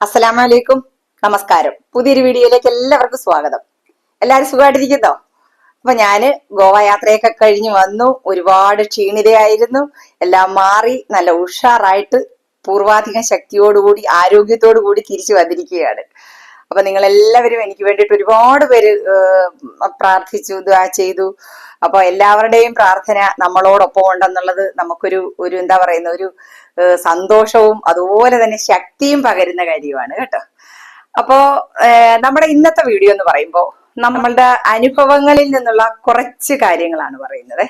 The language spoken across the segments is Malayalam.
അസ്സലാമലൈക്കും. നമസ്കാരം. പുതിയൊരു വീഡിയോയിലേക്ക് എല്ലാവർക്കും സ്വാഗതം. എല്ലാവരും സുഖമായിട്ടിരിക്കുന്നോ? അപ്പൊ ഞാൻ ഗോവ യാത്രയൊക്കെ കഴിഞ്ഞ് വന്നു. ഒരുപാട് ക്ഷീണിതയായിരുന്നു. എല്ലാം മാറി നല്ല ഉഷാറായിട്ട് പൂർവാധികം ശക്തിയോടുകൂടി ആരോഗ്യത്തോടു കൂടി തിരിച്ചു വന്നിരിക്കുകയാണ്. അപ്പൊ നിങ്ങൾ എല്ലാവരും എനിക്ക് വേണ്ടിയിട്ട് ഒരുപാട് പേര് പ്രാർത്ഥിച്ചു ദ്വാ ചെയ്തു. അപ്പൊ എല്ലാവരുടെയും പ്രാർത്ഥന നമ്മളോടൊപ്പം ഉണ്ടെന്നുള്ളത് നമുക്കൊരു ഒരു എന്താ പറയുന്ന ഒരു സന്തോഷവും അതുപോലെ തന്നെ ശക്തിയും പകരുന്ന കാര്യമാണ് കേട്ടോ. അപ്പോ നമ്മുടെ ഇന്നത്തെ വീഡിയോ എന്ന് പറയുമ്പോൾ നമ്മളുടെ അനുഭവങ്ങളിൽ നിന്നുള്ള കുറച്ച് കാര്യങ്ങളാണ് പറയുന്നത്.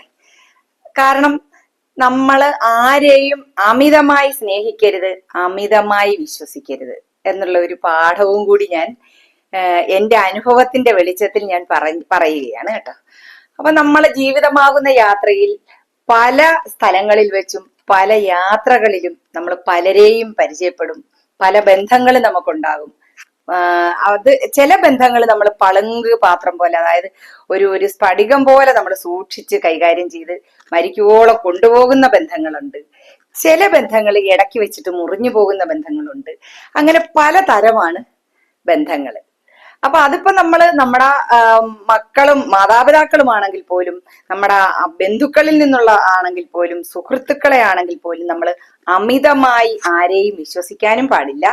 കാരണം നമ്മൾ ആരെയും അമിതമായി സ്നേഹിക്കരുത് അമിതമായി വിശ്വസിക്കരുത് എന്നുള്ള ഒരു പാഠവും കൂടി ഞാൻ എന്റെ അനുഭവത്തിന്റെ വെളിച്ചത്തിൽ ഞാൻ പറ- പറയുകയാണ് കേട്ടോ. അപ്പൊ നമ്മളെ ജീവിതമാകുന്ന യാത്രയിൽ പല സ്ഥലങ്ങളിൽ വെച്ചും പല യാത്രകളിലും നമ്മൾ പലരെയും പരിചയപ്പെടും. പല ബന്ധങ്ങൾ നമുക്കുണ്ടാകും. അത് ചില ബന്ധങ്ങൾ നമ്മൾ പളുങ്ക് പാത്രം പോലെ അതായത് ഒരു ഒരു സ്ഫടികം പോലെ നമ്മൾ സൂക്ഷിച്ച് കൈകാര്യം ചെയ്ത് മരിക്കുവോളം കൊണ്ടുപോകുന്ന ബന്ധങ്ങളുണ്ട്. ചില ബന്ധങ്ങൾ ഇടയ്ക്ക് വെച്ചിട്ട് മുറിഞ്ഞു പോകുന്ന ബന്ധങ്ങളുണ്ട്. അങ്ങനെ പല തരമാണ് ബന്ധങ്ങൾ. അപ്പൊ അതിപ്പോ നമ്മൾ നമ്മുടെ മക്കളും മാതാപിതാക്കളും ആണെങ്കിൽ പോലും നമ്മുടെ ബന്ധുക്കളിൽ നിന്നുള്ള ആണെങ്കിൽ പോലും സുഹൃത്തുക്കളെ ആണെങ്കിൽ പോലും നമ്മൾ അമിതമായി ആരെയും വിശ്വസിക്കാനും പാടില്ല.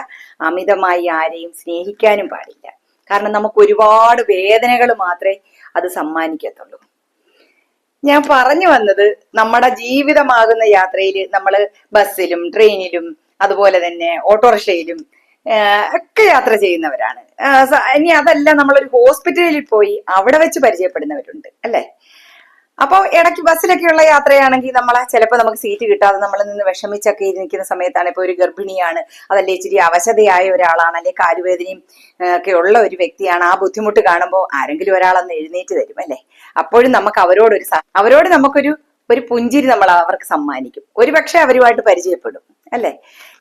അമിതമായി ആരെയും സ്നേഹിക്കാനും പാടില്ല. കാരണം നമുക്ക് ഒരുപാട് വേദനകൾ മാത്രമേ അത് സമ്മാനിക്കത്തുള്ളൂ. ഞാൻ പറഞ്ഞു വന്നത് നമ്മുടെ ജീവിതമാകുന്ന യാത്രയിൽ നമ്മൾ ബസ്സിലും ട്രെയിനിലും അതുപോലെ തന്നെ ഓട്ടോറിക്ഷയിലും ഒക്കെ യാത്ര ചെയ്യുന്നവരാണ്. ഇനി അതല്ല നമ്മളൊരു ഹോസ്പിറ്റലിൽ പോയി അവിടെ വെച്ച് പരിചയപ്പെടുന്നവരുണ്ട് അല്ലേ? അപ്പോൾ ഇടയ്ക്ക് ബസ്സിലൊക്കെയുള്ള യാത്രയാണെങ്കിൽ നമ്മളെ ചിലപ്പോൾ നമുക്ക് സീറ്റ് കിട്ടാതെ നമ്മൾ നിന്ന് വിഷമിച്ചൊക്കെ ഇരിക്കുന്ന സമയത്താണ് ഇപ്പോൾ ഒരു ഗർഭിണിയാണ് അതല്ലേ ഇച്ചിരി അവശതയായ ഒരാളാണ് അല്ലെങ്കിൽ കാലുവേദനയും ഒക്കെ ഉള്ള ഒരു വ്യക്തിയാണ്. ആ ബുദ്ധിമുട്ട് കാണുമ്പോൾ ആരെങ്കിലും ഒരാളൊന്ന് എഴുന്നേറ്റ് തരും അല്ലേ? അപ്പോഴും നമുക്ക് അവരോടൊരു അവരോട് നമുക്കൊരു ഒരു പുഞ്ചിരി നമ്മൾ അവർക്ക് സമ്മാനിക്കും. ഒരുപക്ഷെ അവരുമായിട്ട് പരിചയപ്പെടും അല്ലെ?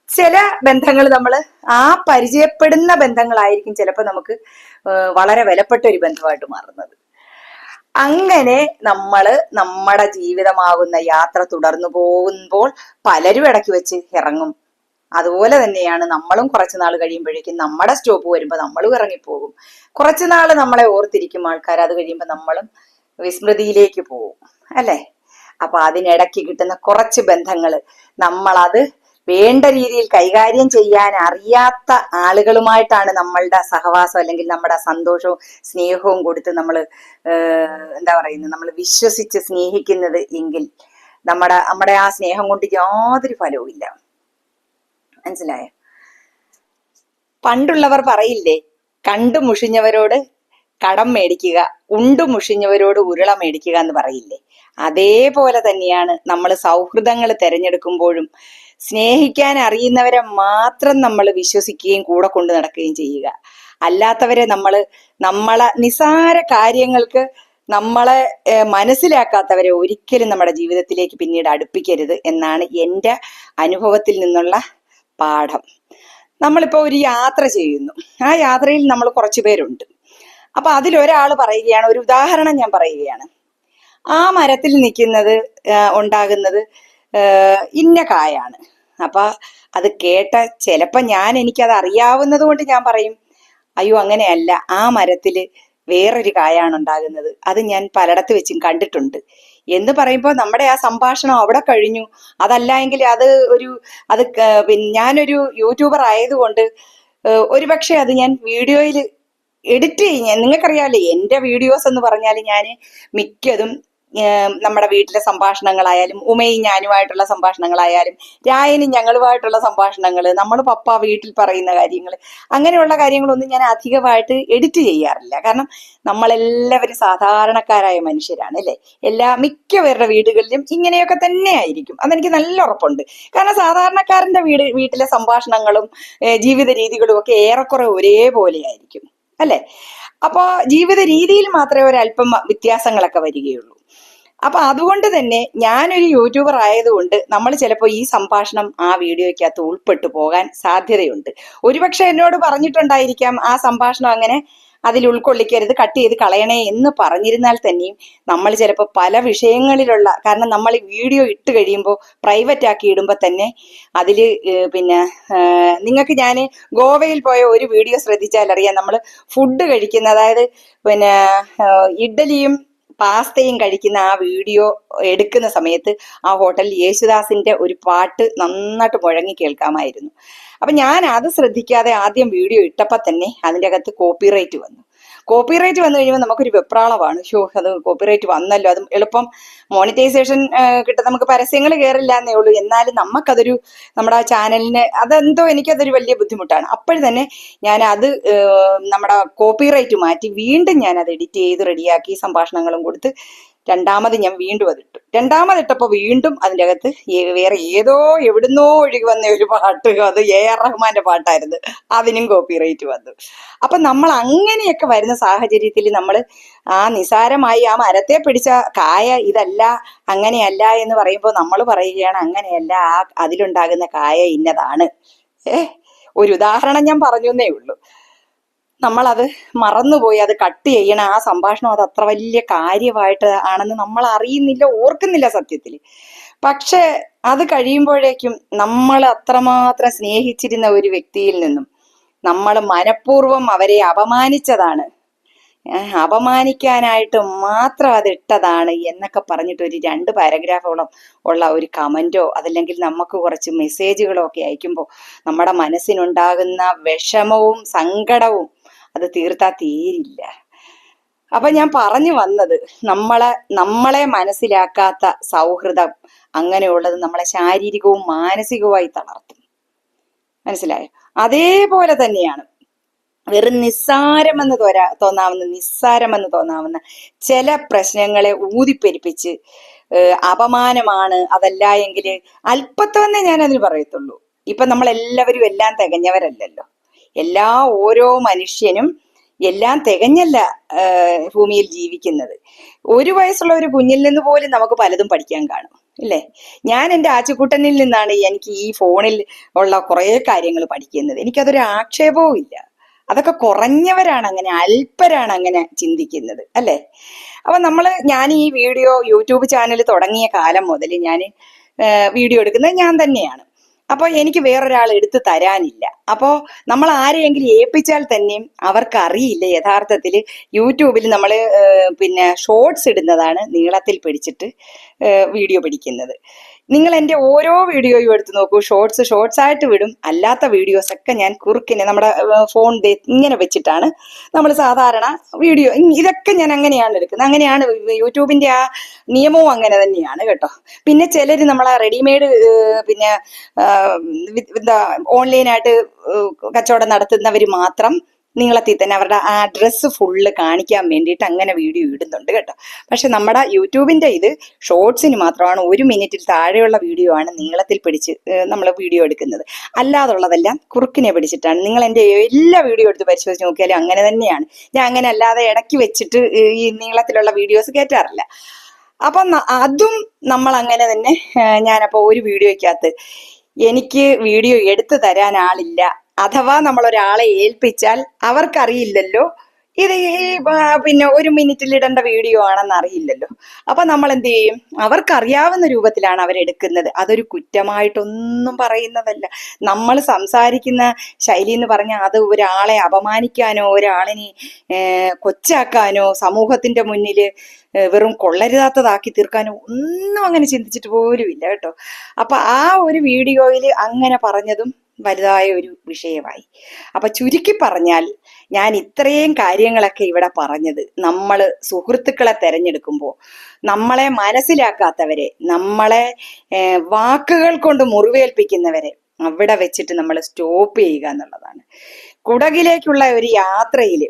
ചില ബന്ധങ്ങൾ നമ്മൾ ആ പരിചയപ്പെടുന്ന ബന്ധങ്ങളായിരിക്കും ചിലപ്പോൾ നമുക്ക് വളരെ വിലപ്പെട്ട ഒരു ബന്ധമായിട്ട് മാറുന്നത്. അങ്ങനെ നമ്മൾ നമ്മുടെ ജീവിതമാകുന്ന യാത്ര തുടർന്നു പോകുമ്പോൾ പലരും ഇടയ്ക്ക് വെച്ച് ഇറങ്ങും. അതുപോലെ തന്നെയാണ് നമ്മളും കുറച്ച് നാൾ കഴിയുമ്പോഴേക്കും നമ്മുടെ സ്റ്റോപ്പ് വരുമ്പോൾ നമ്മളും ഇറങ്ങിപ്പോകും. കുറച്ച് നാൾ നമ്മളെ ഓർത്തിരിക്കും ആൾക്കാർ അത് കഴിയുമ്പോൾ നമ്മളും വിസ്മൃതിയിലേക്ക് പോകും. അല്ലേ? അപ്പൊ അതിനിടയ്ക്ക് കിട്ടുന്ന കുറച്ച് ബന്ധങ്ങൾ നമ്മളത് വേണ്ട രീതിയിൽ കൈകാര്യം ചെയ്യാൻ അറിയാത്ത ആളുകളുമായിട്ടാണ് നമ്മളുടെ സഹവാസം അല്ലെങ്കിൽ നമ്മുടെ സന്തോഷവും സ്നേഹവും കൊടുത്ത് നമ്മൾ എന്താ പറയുന്നത്? നമ്മൾ വിശ്വസിച്ച് സ്നേഹിക്കുന്നത് എങ്കിൽ നമ്മുടെ നമ്മുടെ ആ സ്നേഹം കൊണ്ട് യാതൊരു ഫലവും ഇല്ല. മനസ്സിലായോ? പണ്ടുള്ളവർ പറയില്ലേ കണ്ടു മുഷിഞ്ഞവരോട് കടം മേടിക്കുക ഉണ്ടു മുഷിഞ്ഞവരോട് ഉരുള മേടിക്കുക എന്ന് പറയില്ലേ? അതേപോലെ തന്നെയാണ് നമ്മൾ സൗഹൃദങ്ങൾ തിരഞ്ഞെടുക്കുമ്പോഴും സ്നേഹിക്കാൻ അറിയുന്നവരെ മാത്രം നമ്മൾ വിശ്വസിക്കുകയും കൂടെ കൊണ്ടു നടക്കുകയും ചെയ്യുക. അല്ലാത്തവരെ നമ്മൾ നമ്മളെ നിസാര കാര്യങ്ങൾക്ക് നമ്മളെ മനസ്സിലാക്കാത്തവരെ ഒരിക്കലും നമ്മുടെ ജീവിതത്തിലേക്ക് പിന്നീട് അടുപ്പിക്കരുത് എന്നാണ് എന്റെ അനുഭവത്തിൽ നിന്നുള്ള പാഠം. നമ്മളിപ്പോൾ ഒരു യാത്ര ചെയ്യുന്നു. ആ യാത്രയിൽ നമ്മൾ കുറച്ച് പേരുണ്ട്. അപ്പൊ അതിലൊരാൾ പറയുകയാണ് ഒരു ഉദാഹരണം ഞാൻ പറയുകയാണ്. ആ മരത്തിൽ നിൽക്കുന്നത് ഉണ്ടാകുന്നത് ഇന്ന കായാണ്. അപ്പൊ അത് കേട്ട ചിലപ്പോൾ ഞാൻ എനിക്കത് അറിയാവുന്നത് കൊണ്ട് ഞാൻ പറയും അയ്യോ അങ്ങനെയല്ല. ആ മരത്തിൽ വേറൊരു കായാണ് ഉണ്ടാകുന്നത്. അത് ഞാൻ പലയിടത്ത് വെച്ചും കണ്ടിട്ടുണ്ട്. എന്ന് പറയുമ്പോൾ നമ്മുടെ ആ സംഭാഷണം അവിടെ കഴിഞ്ഞു. അതല്ല എങ്കിൽ അത് ഒരു അത് ഞാനൊരു യൂട്യൂബർ ആയതുകൊണ്ട് ഒരുപക്ഷെ അത് ഞാൻ വീഡിയോയിൽ എഡിറ്റ് ചെയ്യാൻ നിങ്ങൾക്കറിയാമല്ലേ എന്റെ വീഡിയോസ് എന്ന് പറഞ്ഞാൽ ഞാൻ മിക്കതും നമ്മുടെ വീട്ടിലെ സംഭാഷണങ്ങളായാലും ഉമയും ഞാനുമായിട്ടുള്ള സംഭാഷണങ്ങളായാലും രായനും ഞങ്ങളുമായിട്ടുള്ള സംഭാഷണങ്ങൾ നമ്മൾ പപ്പ വീട്ടിൽ പറയുന്ന കാര്യങ്ങൾ അങ്ങനെയുള്ള കാര്യങ്ങളൊന്നും ഞാൻ അധികമായിട്ട് എഡിറ്റ് ചെയ്യാറില്ല. കാരണം നമ്മളെല്ലാവരും സാധാരണക്കാരായ മനുഷ്യരാണ് അല്ലേ? എല്ലാ മിക്കവരുടെ വീടുകളിലും ഇങ്ങനെയൊക്കെ തന്നെ ആയിരിക്കും. അതെനിക്ക് നല്ല ഉറപ്പുണ്ട്. കാരണം സാധാരണക്കാരന്റെ വീട് വീട്ടിലെ സംഭാഷണങ്ങളും ജീവിത രീതികളും ഒക്കെ ഏറെക്കുറെ ഒരേപോലെ ആയിരിക്കും. അല്ലെ? അപ്പൊ ജീവിത രീതിയിൽ മാത്രമേ ഒരല്പം വ്യത്യാസങ്ങളൊക്കെ വരികയുള്ളൂ. അപ്പൊ അതുകൊണ്ട് തന്നെ ഞാനൊരു യൂട്യൂബർ ആയതുകൊണ്ട് നമ്മൾ ചിലപ്പോൾ ഈ സംഭാഷണം ആ വീഡിയോയ്ക്കകത്ത് ഉൾപ്പെട്ടു പോകാൻ സാധ്യതയുണ്ട്. ഒരുപക്ഷെ എന്നോട് പറഞ്ഞിട്ടുണ്ടായിരിക്കാം ആ സംഭാഷണം അങ്ങനെ അതിൽ ഉൾക്കൊള്ളിക്കരുത് കട്ട് ചെയ്ത് കളയണേ എന്ന് പറഞ്ഞിരുന്നാൽ തന്നെയും നമ്മൾ ചിലപ്പോൾ പല വിഷയങ്ങളിലുള്ള കാരണം നമ്മൾ വീഡിയോ ഇട്ട് കഴിയുമ്പോൾ പ്രൈവറ്റ് ആക്കി ഇടുമ്പോൾ തന്നെ അതിൽ പിന്നെ നിങ്ങൾക്ക് ഞാൻ ഗോവയിൽ പോയ ഒരു വീഡിയോ ശ്രദ്ധിച്ചാൽ അറിയാം. നമ്മൾ ഫുഡ് കഴിക്കുന്ന അതായത് പിന്നെ ഇഡ്ഡലിയും പാസ്തയും കഴിക്കുന്ന ആ വീഡിയോ എടുക്കുന്ന സമയത്ത് ആ ഹോട്ടലിൽ യേശുദാസിന്റെ ഒരു പാട്ട് നന്നായിട്ട് മുഴങ്ങി കേൾക്കാമായിരുന്നു. അപ്പൊ ഞാൻ അത് ശ്രദ്ധിക്കാതെ ആദ്യം വീഡിയോ ഇട്ടപ്പോ തന്നെ അതിന്റെ അകത്ത് കോപ്പിറൈറ്റ് വന്നു. കോപ്പിറൈറ്റ് വന്നു കഴിയുമ്പോൾ നമുക്കൊരു വെപ്രാളമാണ്. ഷോ അത് കോപ്പിറൈറ്റ് വന്നല്ലോ. അത് എളുപ്പം മോണിറ്റൈസേഷൻ കിട്ടും. നമുക്ക് പരസ്യങ്ങൾ കയറില്ല എന്നേ ഉള്ളൂ. എന്നാലും നമുക്കതൊരു നമ്മുടെ ആ ചാനലിന് അതെന്തോ എനിക്കതൊരു വലിയ ബുദ്ധിമുട്ടാണ്. അപ്പോൾ തന്നെ ഞാൻ അത് നമ്മുടെ കോപ്പിറൈറ്റ് മാറ്റി വീണ്ടും ഞാൻ അത് എഡിറ്റ് ചെയ്ത് റെഡിയാക്കി സംഭാഷണങ്ങളും കൊടുത്ത് രണ്ടാമത് ഞാൻ വീണ്ടും അതിട്ടു രണ്ടാമതിട്ടപ്പോൾ വീണ്ടും അതിന്റെ അകത്ത് വേറെ ഏതോ എവിടുന്നോ ഒഴുകി വന്ന ഒരു പാട്ട് അത് എ ആർ റഹ്മാന്റെ പാട്ടായിരുന്നു. അതിനും കോപ്പിറൈറ്റ് വന്നു. അപ്പൊ നമ്മൾ അങ്ങനെയൊക്കെ വരുന്ന സാഹചര്യത്തിൽ നമ്മൾ ആ നിസാരമായി ആ മരത്തെ പിടിച്ച കായ ഇതല്ല അങ്ങനെയല്ല എന്ന് പറയുമ്പോൾ നമ്മൾ പറയുകയാണ് അങ്ങനെയല്ല ആ അതിലുണ്ടാകുന്ന കായ ഇന്നതാണ്. ഏ ഒരു ഉദാഹരണം ഞാൻ പറഞ്ഞു ഉള്ളൂ. നമ്മളത് മറന്നുപോയി അത് കട്ട് ചെയ്യണ ആ സംഭാഷണം അത് അത്ര വലിയ കാര്യമായിട്ട് ആണെന്ന് നമ്മൾ അറിയുന്നില്ല ഓർക്കുന്നില്ല സത്യത്തിൽ പക്ഷെ അത് കഴിയുമ്പോഴേക്കും നമ്മൾ അത്രമാത്രം സ്നേഹിച്ചിരുന്ന ഒരു വ്യക്തിയിൽ നിന്നും നമ്മൾ മനഃപൂർവം അവരെ അപമാനിച്ചതാണ്. അപമാനിക്കാനായിട്ട് മാത്രം അത് ഇട്ടതാണ് എന്നൊക്കെ പറഞ്ഞിട്ട് ഒരു രണ്ട് പാരഗ്രാഫോളം ഉള്ള ഒരു കമന്റോ അതല്ലെങ്കിൽ നമുക്ക് കുറച്ച് മെസ്സേജുകളോ ഒക്കെ അയക്കുമ്പോൾ നമ്മുടെ മനസ്സിനുണ്ടാകുന്ന വിഷമവും സങ്കടവും അത് തീർത്താ തീരില്ല. അപ്പൊ ഞാൻ പറഞ്ഞു വന്നത് നമ്മളെ നമ്മളെ മനസ്സിലാക്കാത്ത സൗഹൃദം അങ്ങനെയുള്ളത് നമ്മളെ ശാരീരികവും മാനസികവുമായി തളർത്തും. മനസ്സിലായോ? അതേപോലെ തന്നെയാണ് വെറും നിസ്സാരമെന്ന് തോരാ തോന്നാവുന്ന നിസ്സാരമെന്ന് തോന്നാവുന്ന ചില പ്രശ്നങ്ങളെ ഊതിപ്പെരിപ്പിച്ച് അപമാനമാണ് അതല്ല എങ്കിൽ അല്പത്തന്നെ ഞാൻ അതിന് പറയത്തുള്ളൂ. ഇപ്പൊ നമ്മളെല്ലാവരും എല്ലാം തികഞ്ഞവരല്ലല്ലോ. എല്ലാ ഓരോ മനുഷ്യനും എല്ലാം തികഞ്ഞല്ല ഭൂമിയിൽ ജീവിക്കുന്നത്. ഒരു വയസ്സുള്ള ഒരു കുഞ്ഞിൽ നിന്ന് പോലും നമുക്ക് പലതും പഠിക്കാൻ കാണും ഇല്ലേ? ഞാൻ എന്റെ ആച്ചുകൂട്ടനിൽ നിന്നാണ് എനിക്ക് ഈ ഫോണിൽ ഉള്ള കുറേ കാര്യങ്ങൾ പഠിക്കുന്നത്. എനിക്കതൊരു ആക്ഷേപവും ഇല്ല. അതൊക്കെ കുറഞ്ഞവരാണ് അങ്ങനെ അല്പരാണ് അങ്ങനെ ചിന്തിക്കുന്നത് അല്ലേ? അപ്പൊ നമ്മൾ ഞാൻ ഈ വീഡിയോ യൂട്യൂബ് ചാനൽ തുടങ്ങിയ കാലം മുതൽ ഞാൻ വീഡിയോ എടുക്കുന്നത് ഞാൻ തന്നെയാണ്. അപ്പോൾ എനിക്ക് വേറൊരാൾ എടുത്തു തരാനില്ല. അപ്പോൾ നമ്മൾ ആരെയെങ്കിലും ഏൽപ്പിച്ചാൽ തന്നെയും അവർക്ക് അറിയില്ല യഥാർത്ഥത്തിൽ യൂട്യൂബിൽ നമ്മൾ പിന്നെ ഷോർട്സ് ഇടുന്നതാണ് നീളത്തിൽ പിടിച്ചിട്ട് വീഡിയോ പിടിക്കുന്നത്. നിങ്ങൾ എന്റെ ഓരോ വീഡിയോയും എടുത്ത് നോക്കൂ. ഷോർട്സ് ഷോർട്സ് ആയിട്ട് വിടും. അല്ലാത്ത വീഡിയോസ് ഒക്കെ ഞാൻ കുറുക്കിനെ നമ്മുടെ ഫോൺ ഇങ്ങനെ വെച്ചിട്ടാണ് നമ്മൾ സാധാരണ വീഡിയോ ഇതൊക്കെ ഞാൻ അങ്ങനെയാണ് എടുക്കുന്നത്. അങ്ങനെയാണ് യൂട്യൂബിന്റെ ആ നിയമവും അങ്ങനെ തന്നെയാണ് കേട്ടോ. പിന്നെ ചിലർ നമ്മളെ റെഡിമെയ്ഡ് പിന്നെ എന്താ ഓൺലൈനായിട്ട് കച്ചവടം നടത്തുന്നവർ മാത്രം നീളത്തിൽ തന്നെ അവരുടെ ആ ഡ്രസ്സ് ഫുള്ള് കാണിക്കാൻ വേണ്ടിയിട്ട് അങ്ങനെ വീഡിയോ ഇടുന്നുണ്ട് കേട്ടോ. പക്ഷെ നമ്മുടെ യൂട്യൂബിന്റെ ഇത് ഷോർട്സിന് മാത്രമാണ് ഒരു മിനിറ്റിൽ താഴെയുള്ള വീഡിയോ ആണ് നീളത്തിൽ പിടിച്ച് നമ്മൾ വീഡിയോ എടുക്കുന്നത്. അല്ലാതുള്ളതെല്ലാം കുറുക്കിനെ പിടിച്ചിട്ടാണ്. നിങ്ങൾ എന്റെ എല്ലാ വീഡിയോ എടുത്ത് പരിശോധിച്ച് നോക്കിയാലും അങ്ങനെ തന്നെയാണ്. ഞാൻ അങ്ങനെ അല്ലാതെ ഇടയ്ക്ക് വെച്ചിട്ട് ഈ നീളത്തിലുള്ള വീഡിയോസ് കയറ്റാറില്ല അപ്പൊ അതും നമ്മൾ അങ്ങനെ തന്നെ ഞാനപ്പോൾ ഞാനപ്പോ ഒരു വീഡിയോയ്ക്കകത്ത് എനിക്ക് വീഡിയോ എടുത്തു തരാൻ ആളില്ല അഥവാ നമ്മൾ ഒരാളെ ഏൽപ്പിച്ചാൽ അവർക്കറിയില്ലല്ലോ. ഇത് ഈ പിന്നെ ഒരു മിനിറ്റിൽ ഇടേണ്ട വീഡിയോ ആണെന്ന് അറിയില്ലല്ലോ. അപ്പൊ നമ്മൾ എന്ത് ചെയ്യും? അവർക്കറിയാവുന്ന രൂപത്തിലാണ് അവരെടുക്കുന്നത്. അതൊരു കുറ്റമായിട്ടൊന്നും പറയുന്നതല്ല. നമ്മൾ സംസാരിക്കുന്ന ശൈലി എന്ന് പറഞ്ഞാൽ അത് ഒരാളെ അപമാനിക്കാനോ ഒരാളിനെ കൊച്ചാക്കാനോ സമൂഹത്തിന്റെ മുന്നിൽ വെറും കൊള്ളരുതാത്തതാക്കി തീർക്കാനോ ഒന്നും അങ്ങനെ ചിന്തിച്ചിട്ട് പോലും ഇല്ല കേട്ടോ. അപ്പൊ ആ ഒരു വീഡിയോയിൽ അങ്ങനെ പറഞ്ഞതും വലുതായ ഒരു വിഷയമായി. അപ്പൊ ചുരുക്കി പറഞ്ഞാൽ ഞാൻ ഇത്രയും കാര്യങ്ങളൊക്കെ ഇവിടെ പറഞ്ഞത് നമ്മൾ സുഹൃത്തുക്കളെ തെരഞ്ഞെടുക്കുമ്പോൾ നമ്മളെ മനസ്സിലാക്കാത്തവരെ നമ്മളെ വാക്കുകൾ കൊണ്ട് മുറിവേൽപ്പിക്കുന്നവരെ അവിടെ വെച്ചിട്ട് നമ്മൾ സ്റ്റോപ്പ് ചെയ്യുക എന്നുള്ളതാണ്. കുടകിലേക്കുള്ള ഒരു യാത്രയിൽ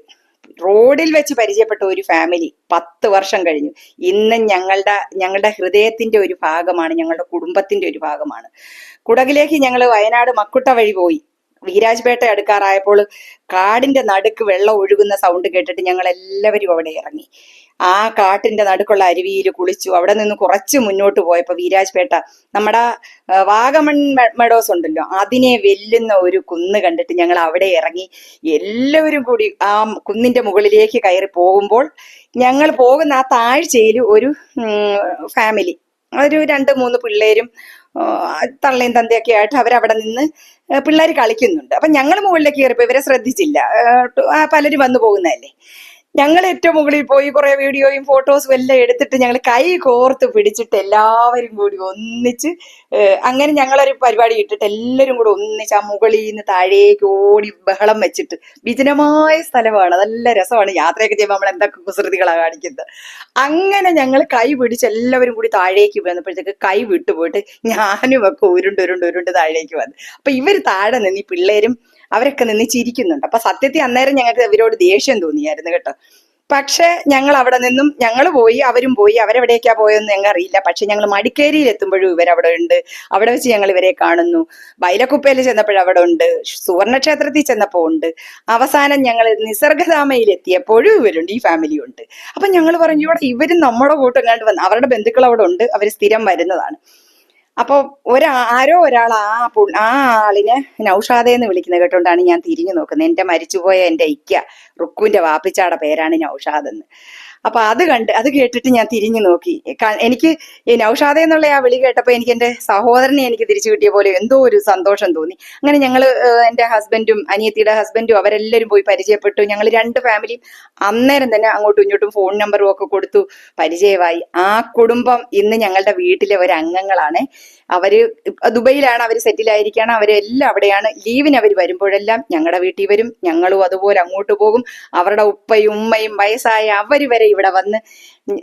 റോഡിൽ വെച്ച് പരിചയപ്പെട്ട ഒരു ഫാമിലി പത്ത് വർഷം കഴിഞ്ഞു. ഇന്ന് ഞങ്ങളുടെ ഞങ്ങളുടെ ഹൃദയത്തിന്റെ ഒരു ഭാഗമാണ് ഞങ്ങളുടെ കുടുംബത്തിന്റെ ഒരു ഭാഗമാണ്. കുടകിലേക്ക് ഞങ്ങൾ വയനാട് മക്കുട്ട വഴി പോയി. വീരാജ്പേട്ട അടുക്കാറായപ്പോൾ കാടിന്റെ നടുക്ക് വെള്ളം ഒഴുകുന്ന സൗണ്ട് കേട്ടിട്ട് ഞങ്ങൾ എല്ലാവരും അവിടെ ഇറങ്ങി. ആ കാട്ടിന്റെ നടുക്കുള്ള അരുവിയിൽ കുളിച്ചു. അവിടെ നിന്ന് കുറച്ച് മുന്നോട്ട് പോയപ്പോൾ വീരാജ്പേട്ട നമ്മുടെ വാഗമൺ മെഡോസ് ഉണ്ടല്ലോ അതിനെ വെല്ലുന്ന ഒരു കുന്ന് കണ്ടിട്ട് ഞങ്ങൾ അവിടെ ഇറങ്ങി. എല്ലാവരും കൂടി ആ കുന്നിന്റെ മുകളിലേക്ക് കയറി പോകുമ്പോൾ ഞങ്ങൾ പോകുന്ന ആ താഴ്ചയിൽ ഒരു ഫാമിലി ഒരു രണ്ട് മൂന്ന് പിള്ളേരും തള്ളയും തന്തയൊക്കെ ആയിട്ട് അവരവിടെ നിന്ന് പിള്ളേർ കളിക്കുന്നുണ്ട്. അപ്പൊ ഞങ്ങൾ മുകളിലേക്ക് കയറിപ്പോ ഇവരെ ശ്രദ്ധിച്ചില്ല. പലരും വന്നു പോകുന്നതല്ലേ? ഞങ്ങൾ ഏറ്റവും മുകളിൽ പോയി കുറെ വീഡിയോയും ഫോട്ടോസും എല്ലാം എടുത്തിട്ട് ഞങ്ങൾ കൈ കോർത്ത് പിടിച്ചിട്ട് എല്ലാവരും കൂടി ഒന്നിച്ച് അങ്ങനെ ഞങ്ങളൊരു പരിപാടി ഇട്ടിട്ട് എല്ലാവരും കൂടി ഒന്നിച്ച് ആ മുകളിൽ നിന്ന് താഴേക്ക് ഓടി ബഹളം വെച്ചിട്ട് വിജനമായ സ്ഥലമാണ്. നല്ല രസമാണ്. യാത്രയൊക്കെ ചെയ്യുമ്പോൾ നമ്മൾ എന്തൊക്കെ കുസൃതികളാണ് കാണിക്കുന്നത്. അങ്ങനെ ഞങ്ങൾ കൈ പിടിച്ച് എല്ലാവരും കൂടി താഴേക്ക് വന്നപ്പോഴത്തേക്ക് കൈ വിട്ടുപോയിട്ട് ഞാനും ഒക്കെ ഉരുണ്ട് ഉരുണ്ട് ഉരുണ്ട് താഴേക്ക് വന്നു. അപ്പൊ ഇവർ താഴെ നിന്ന് ഈ പിള്ളേരും അവരൊക്കെ നിന്ന് ചിരിക്കുന്നുണ്ട്. അപ്പൊ സത്യത്തിൽ അന്നേരം ഞങ്ങൾക്ക് ഇവരോട് ദേഷ്യം തോന്നിയായിരുന്നു കേട്ടോ. പക്ഷെ ഞങ്ങൾ അവിടെ നിന്നും ഞങ്ങൾ പോയി അവരും പോയി അവരെവിടേക്കാ പോയെന്ന് ഞങ്ങൾ അറിയില്ല. പക്ഷെ ഞങ്ങൾ മടിക്കേരിയിൽ എത്തുമ്പോഴും ഇവരവിടെ ഉണ്ട്. അവിടെ വെച്ച് ഞങ്ങൾ ഇവരെ കാണുന്നു. ബൈലക്കുപ്പയിൽ ചെന്നപ്പോഴും അവിടെ ഉണ്ട്. സുവർണക്ഷേത്രത്തിൽ ചെന്നപ്പോൾ ഉണ്ട്. അവസാനം ഞങ്ങൾ നിസർഗധാമയിൽ എത്തിയപ്പോഴും ഇവരുണ്ട്. ഈ ഫാമിലി ഉണ്ട് അപ്പൊ ഞങ്ങൾ പറഞ്ഞു ഇവിടെ ഇവരും നമ്മുടെ കൂട്ടം കണ്ട് വന്ന് അവരുടെ ബന്ധുക്കൾ അവിടെ ഉണ്ട്. അവർ സ്ഥിരം വരുന്നതാണ്. അപ്പൊ ഒരാ ആരോ ഒരാൾ ആ ആ ആളിനെ നൗഷാദ എന്ന് വിളിക്കുന്നത് കേട്ടോണ്ടാണ് ഞാൻ തിരിഞ്ഞു നോക്കുന്നത്. എന്റെ മരിച്ചുപോയ എന്റെ ഇക്ക റുക്കുവിന്റെ വാപ്പിച്ചാടെ പേരാണ് നൗഷാദ് എന്ന് അപ്പൊ അത് കണ്ട് അത് കേട്ടിട്ട് ഞാൻ തിരിഞ്ഞു നോക്കി. എനിക്ക് ഈ നൌഷാദ എന്നുള്ള ആ വിളി കേട്ടപ്പോ എനിക്ക് എന്റെ സഹോദരനെ എനിക്ക് തിരിച്ചു കിട്ടിയ പോലെ എന്തോ ഒരു സന്തോഷം തോന്നി. അങ്ങനെ ഞങ്ങൾ എന്റെ ഹസ്ബൻഡും അനിയത്തിയുടെ ഹസ്ബൻഡും അവരെല്ലാവരും പോയി പരിചയപ്പെട്ടു. ഞങ്ങൾ രണ്ട് ഫാമിലിയും അന്നേരം തന്നെ അങ്ങോട്ടും ഇങ്ങോട്ടും ഫോൺ നമ്പറും ഒക്കെ കൊടുത്തു. പരിചയമായി. ആ കുടുംബം ഇന്ന് ഞങ്ങളുടെ വീട്ടിലെ ഒരു അംഗങ്ങളാണ് അവർ ദുബൈയിലാണ് അവർ സെറ്റിൽ ആയിരിക്കുകയാണ് അവരെല്ലാം അവിടെയാണ്. ലീവിന് അവർ വരുമ്പോഴെല്ലാം ഞങ്ങളുടെ വീട്ടിൽ വരും. ഞങ്ങളും അതുപോലെ അങ്ങോട്ട് പോകും. അവരുടെ ഉപ്പയും ഉമ്മയും വയസ്സായ അവർ വരെ ഇവിടെ വന്ന്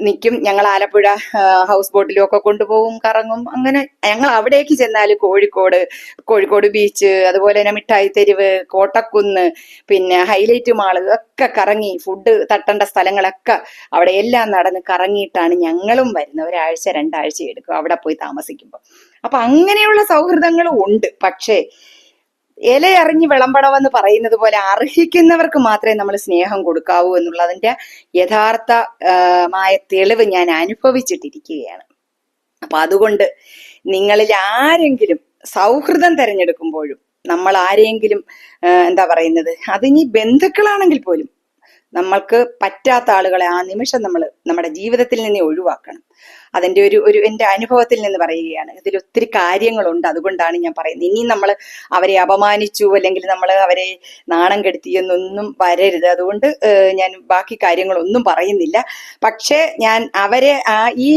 നിൽക്കും ഞങ്ങൾ ആലപ്പുഴ ഹൗസ് ബോട്ടിലും ഒക്കെ കൊണ്ടുപോകും കറങ്ങും. അങ്ങനെ ഞങ്ങൾ അവിടേക്ക് ചെന്നാൽ കോഴിക്കോട് കോഴിക്കോട് ബീച്ച് അതുപോലെ തന്നെ മിഠായി തെരുവ് കോട്ടക്കുന്ന് പിന്നെ ഹൈലൈറ്റ് മാൾ ഒക്കെ കറങ്ങി ഫുഡ് തട്ടേണ്ട സ്ഥലങ്ങളൊക്കെ അവിടെ എല്ലാം നടന്ന് കറങ്ങിയിട്ടാണ് ഞങ്ങളും വരുന്നത്. ഒരാഴ്ച രണ്ടാഴ്ച എടുക്കും അവിടെ പോയി താമസിക്കുമ്പോൾ അപ്പൊ അങ്ങനെയുള്ള സൗഹൃദങ്ങളും ഉണ്ട്. പക്ഷേ ഇലയറിഞ്ഞ് വിളമ്പണമെന്ന് പറയുന്നത് പോലെ അർഹിക്കുന്നവർക്ക് മാത്രമേ നമ്മൾ സ്നേഹം കൊടുക്കാവൂ എന്നുള്ളതിന്റെ യഥാർത്ഥ ആ, മായ തെളിവ് ഞാൻ അനുഭവിച്ചിട്ടിരിക്കുകയാണ്. അപ്പൊ അതുകൊണ്ട് നിങ്ങളിൽ ആരെങ്കിലും സൗഹൃദം തിരഞ്ഞെടുക്കുമ്പോഴും നമ്മൾ ആരെങ്കിലും എന്താ പറയുന്നത്? അതിനി ബന്ധുക്കളാണെങ്കിൽ പോലും നമ്മൾക്ക് പറ്റാത്ത ആളുകളെ ആ നിമിഷം നമ്മൾ നമ്മുടെ ജീവിതത്തിൽ നിന്ന് ഒഴിവാക്കണം. അതിന്റെ ഒരു ഒരു എന്റെ അനുഭവത്തിൽ നിന്ന് പറയുകയാണ്. ഇതിൽ ഒത്തിരി കാര്യങ്ങളുണ്ട് അതുകൊണ്ടാണ് ഞാൻ പറയുന്നത്. ഇനി നമ്മൾ അവരെ അപമാനിച്ചു അല്ലെങ്കിൽ നമ്മൾ അവരെ നാണം കെടുത്തിയെന്നൊന്നും വരരുത്. അതുകൊണ്ട് ഞാൻ ബാക്കി കാര്യങ്ങളൊന്നും പറയുന്നില്ല. പക്ഷേ ഞാൻ അവരെ ആ ഈ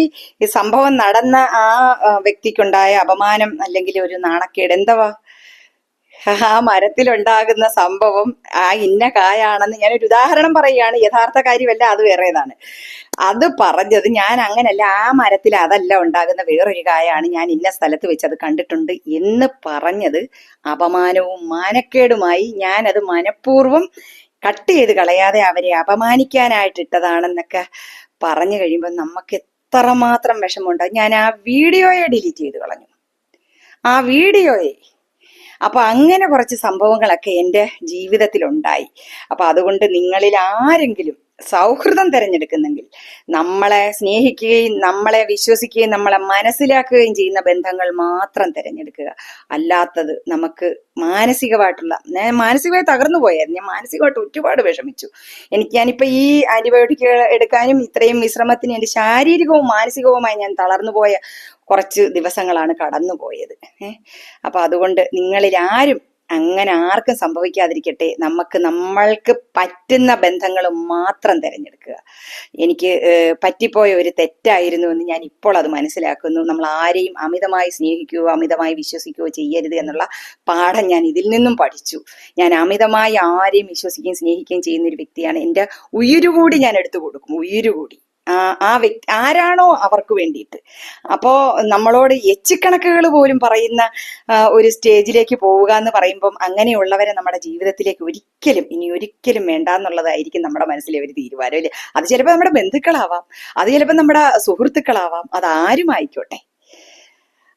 സംഭവം നടന്ന ആ ആ, വ്യക്തിക്കുണ്ടായ അപമാനം അല്ലെങ്കിൽ ഒരു നാണക്കേട് എന്തുവാ? ആ മരത്തിലുണ്ടാകുന്ന സംഭവം ആ ഇന്ന കായാണെന്ന് ഞാനൊരു ഉദാഹരണം പറയുകയാണ്. യഥാർത്ഥ കാര്യമല്ല അത് വേറേതാണ്. അത് പറഞ്ഞത് ഞാൻ അങ്ങനല്ല ആ മരത്തിൽ അതല്ല ഉണ്ടാകുന്ന വേറൊരു കായാണ് ഞാൻ ഇന്ന സ്ഥലത്ത് വെച്ച് അത് കണ്ടിട്ടുണ്ട് എന്ന് പറഞ്ഞത് അപമാനവും മാനക്കേടുമായി ഞാനത് മനഃപൂർവം കട്ട് ചെയ്ത് കളയാതെ അവരെ അപമാനിക്കാനായിട്ട് ഇട്ടതാണെന്നൊക്കെ പറഞ്ഞു കഴിയുമ്പോൾ നമുക്ക് എത്രമാത്രം വിഷമമുണ്ട്. ഞാൻ ആ വീഡിയോയെ ഡിലീറ്റ് ചെയ്ത് കളഞ്ഞു. ആ വീഡിയോയെ അപ്പൊ അങ്ങനെ കുറച്ച് സംഭവങ്ങളൊക്കെ എന്റെ ജീവിതത്തിൽ ഉണ്ടായി അപ്പൊ അതുകൊണ്ട് നിങ്ങളിൽ ആരെങ്കിലും സൗഹൃദം തിരഞ്ഞെടുക്കുന്നെങ്കിൽ നമ്മളെ സ്നേഹിക്കുകയും നമ്മളെ വിശ്വസിക്കുകയും നമ്മളെ മനസ്സിലാക്കുകയും ചെയ്യുന്ന ബന്ധങ്ങൾ മാത്രം തിരഞ്ഞെടുക്കുക. അല്ലാത്തത് നമുക്ക് മാനസികമായിട്ടുള്ള ഞാൻ മാനസികമായി തകർന്നു പോയായിരുന്നു. ഞാൻ മാനസികമായിട്ട് ഒരുപാട് വിഷമിച്ചു. എനിക്ക് ഞാനിപ്പോ ഈ ആന്റിബയോട്ടിക്കുകൾ എടുക്കാനും ഇത്രയും വിശ്രമത്തിന് എന്റെ ശാരീരികവും മാനസികവുമായി ഞാൻ തളർന്നു പോയ കുറച്ച് ദിവസങ്ങളാണ് കടന്നു പോയത് ഏഹ് അപ്പൊ അതുകൊണ്ട് നിങ്ങളിൽ ആരും അങ്ങനെ ആർക്കും സംഭവിക്കാതിരിക്കട്ടെ. നമുക്ക് നമ്മൾക്ക് പറ്റുന്ന ബന്ധങ്ങൾ മാത്രം തിരഞ്ഞെടുക്കുക. എനിക്ക് പറ്റിപ്പോയ ഒരു തെറ്റായിരുന്നു എന്ന് ഞാൻ ഇപ്പോൾ അത് മനസ്സിലാക്കുന്നു. നമ്മൾ ആരെയും അമിതമായി സ്നേഹിക്കുകയോ അമിതമായി വിശ്വസിക്കുകയോ ചെയ്യരുത് എന്നുള്ള പാഠം ഞാൻ ഇതിൽ നിന്നും പഠിച്ചു. ഞാൻ അമിതമായി ആരെയും വിശ്വസിക്കുകയും സ്നേഹിക്കുകയും ചെയ്യുന്ന ഒരു വ്യക്തിയാണ്. എന്റെ ഉയരുകൂടി ഞാൻ എടുത്തു കൊടുക്കും. ഉയിരുകൂടി. ആ വ്യക്തി ആരാണോ അവർക്ക് വേണ്ടിയിട്ട്. അപ്പോ നമ്മളോട് എച്ചിക്കണക്കുകൾ പോലും പറയുന്ന ഒരു സ്റ്റേജിലേക്ക് പോവുക എന്ന് പറയുമ്പം അങ്ങനെയുള്ളവരെ നമ്മുടെ ജീവിതത്തിലേക്ക് ഒരിക്കലും ഇനി ഒരിക്കലും വേണ്ട എന്നുള്ളതായിരിക്കും നമ്മുടെ മനസ്സിലെ ഒരു തീരുമാനം അല്ലേ? അത് ചിലപ്പോൾ നമ്മുടെ ബന്ധുക്കളാവാം അത് ചിലപ്പോൾ നമ്മുടെ സുഹൃത്തുക്കളാവാം അത് ആരും ആയിക്കോട്ടെ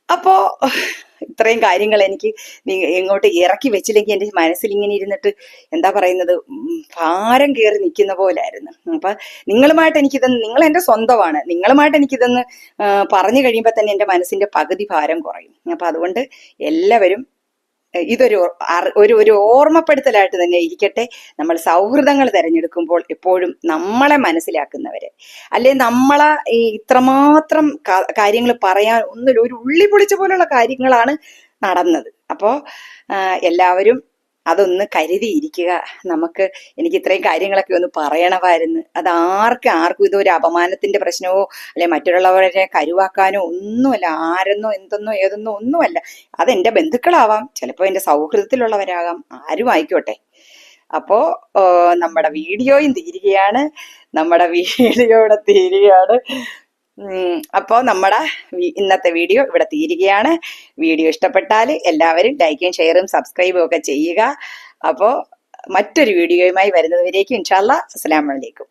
അപ്പോ ഇത്രയും കാര്യങ്ങൾ എനിക്ക് ഇങ്ങോട്ട് ഇറക്കി വെച്ചില്ലെങ്കിൽ എന്റെ മനസ്സിൽ ഇങ്ങനെ ഇരുന്നിട്ട് എന്താ പറയുന്നത്? ഭാരം കയറി നിൽക്കുന്ന പോലായിരുന്നു. അപ്പൊ നിങ്ങളുമായിട്ട് എനിക്കിതൊന്ന് നിങ്ങൾ എന്റെ സ്വന്തമാണ്. നിങ്ങളുമായിട്ട് എനിക്കിതൊന്ന് പറഞ്ഞു കഴിയുമ്പോൾ തന്നെ എന്റെ മനസ്സിന്റെ പകുതി ഭാരം കുറയും. അപ്പൊ അതുകൊണ്ട് എല്ലാവരും ഇതൊരു ഒരു ഒരു ഓർമ്മപ്പെടുത്തലായിട്ട് തന്നെ ഇരിക്കട്ടെ. നമ്മൾ സൗഹൃദങ്ങൾ തിരഞ്ഞെടുക്കുമ്പോൾ എപ്പോഴും നമ്മളെ മനസ്സിലാക്കുന്നവരെ. അല്ലെ നമ്മളെ ഈ ഇത്രമാത്രം കാര്യങ്ങൾ പറയാൻ ഒന്നും ഒരു ഉള്ളി പൊളിച്ച പോലുള്ള കാര്യങ്ങളാണ് നടന്നത്. അപ്പോ എല്ലാവരും അതൊന്ന് കരുതിയിരിക്കുക. നമുക്ക് എനിക്ക് ഇത്രയും കാര്യങ്ങളൊക്കെ ഒന്ന് പറയണമായിരുന്നു. അത് ആർക്കും ആർക്കും ഇതൊരു അപമാനത്തിന്റെ പ്രശ്നമോ അല്ലെ മറ്റുള്ളവരെ കരുവാക്കാനോ ഒന്നുമല്ല ആരെന്നോ എന്തെന്നോ ഏതെന്നോ ഒന്നുമല്ല. അതെന്റെ ബന്ധുക്കളാവാം ചിലപ്പോൾ എന്റെ സൗഹൃദത്തിലുള്ളവരാകാം ആരും ആയിക്കോട്ടെ. അപ്പോ നമ്മുടെ വീഡിയോയും തീരുകയാണ്. നമ്മുടെ വീഡിയോ ഇവിടെ തീരുകയാണ്. ഉം, അപ്പോ നമ്മുടെ ഇന്നത്തെ വീഡിയോ ഇവിടെ തീരുകയാണ്. വീഡിയോ ഇഷ്ടപ്പെട്ടാൽ എല്ലാവരും ലൈക്കും ഷെയറും സബ്സ്ക്രൈബും ഒക്കെ ചെയ്യുക. അപ്പോൾ മറ്റൊരു വീഡിയോയുമായി വരുന്നതുവരേക്കും ഇൻഷാല്ല അസ്സാം അലൈക്കും.